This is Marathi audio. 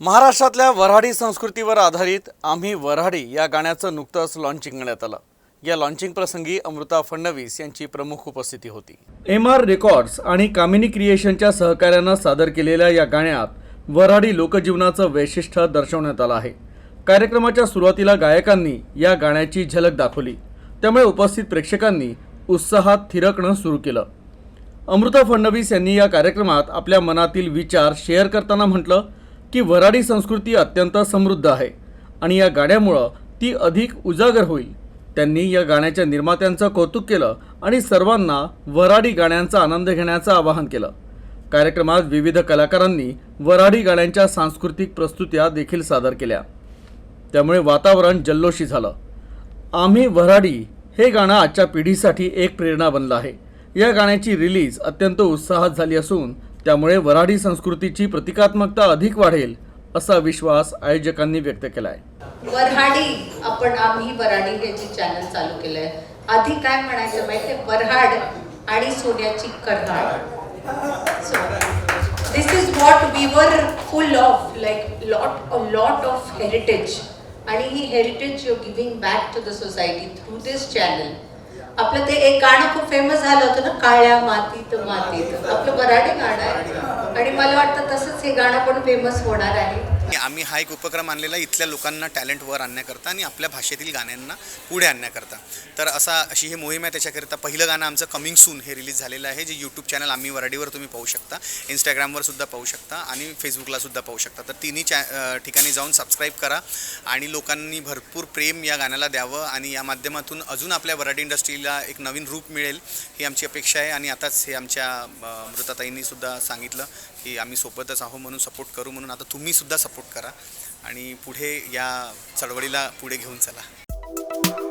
महाराष्ट्रातल्या वऱ्हाडी संस्कृतीवर आधारित आम्ही वऱ्हाडी या गाण्याचं नुकतंच लॉन्चिंग करण्यात आलं. या लॉन्चिंग प्रसंगी अमृता फडणवीस यांची प्रमुख उपस्थिती होती. एम आर रेकॉर्ड्स आणि कामिनी क्रिएशनच्या सहकार्यानं सादर केलेल्या या गाण्यात वऱ्हाडी लोकजीवनाचं वैशिष्ट्य दर्शवण्यात आलं आहे. कार्यक्रमाच्या सुरुवातीला गायकांनी या गाण्याची झलक दाखवली. त्यामुळे उपस्थित प्रेक्षकांनी उत्साहात थिरकणं सुरू केलं. अमृता फडणवीस यांनी या कार्यक्रमात आपल्या मनातील विचार शेअर करताना म्हटलं की वराडी संस्कृती अत्यंत समृद्ध आहे आणि या गाण्यामुळं ती अधिक उजागर होईल. त्यांनी या गाण्याच्या निर्मात्यांचं कौतुक केलं आणि सर्वांना वराडी गाण्यांचा आनंद घेण्याचं आवाहन केलं. कार्यक्रमात विविध कलाकारांनी वराडी गाण्यांच्या सांस्कृतिक प्रस्तुत्या देखील सादर केल्या. त्यामुळे वातावरण जल्लोषी झालं. आम्ही वऱ्हाडी हे गाणं आजच्या पिढीसाठी एक प्रेरणा बनलं आहे. या गाण्याची रिलीज अत्यंत उत्साहात झाली असून त्यामुळे वऱ्हाडी संस्कृतीची प्रतिकात्मकता अधिक वाढेल असा विश्वास आयोजकांनी व्यक्त केला आहे वऱ्हाडी आपण आम्ही वऱ्हाडी हे जे चॅनल चालू केलंय. आधी काय म्हणायचं माहितीये? वऱ्हाड आणि सोन्याची Karhad this is what we are full of like lot a lot of heritage आणि ही heritage you giving back to the society through this channel आपलं ते एक गाणं खूप फेमस झालं होतं ना काळ्या मातीत मातीत. आपलं वऱ्हाडी गाणं आहे. आणि मला वाटतं तसंच हे गाणं पण फेमस होणार आहे. आम्ही हा एक उपक्रम आणलेला इथल्या लोकांना टॅलेंट वर आणण्याकरता आणि आपल्या भाषेतील गाण्यांना पुढे आणण्याकरता. तर असा अशी ही मोहीम आहे त्याच्याकरिता पहिलं गाणं आमचं कमिंग सून हे रिलीज झालेलं आहे जे यूट्यूब चॅनल आम्ही वराडीवर तुम्ही पाहू शकता इंस्टाग्रामवर सुद्धा पाहू शकता आणि फेसबुकला सुद्धा पाहू शकता. तर तिन्ही चॅ ठिकाणी जाऊन सबस्क्राईब करा आणि लोकांनी भरपूर प्रेम या गाण्याला द्यावं आणि या माध्यमातून अजून आपल्या वराडी इंडस्ट्रीला एक नवीन रूप मिळेल ही आमची अपेक्षा आहे आणि आताच हे आमच्या मृताताईंनी सुद्धा सांगितलं की आम्ही सोबतच आहो म्हणून सपोर्ट करू म्हणून. आता तुम्ही सुद्धा सपोर्ट सपोर्ट करा. आणि पुढे या चळवळीला पुढे घेऊन चला.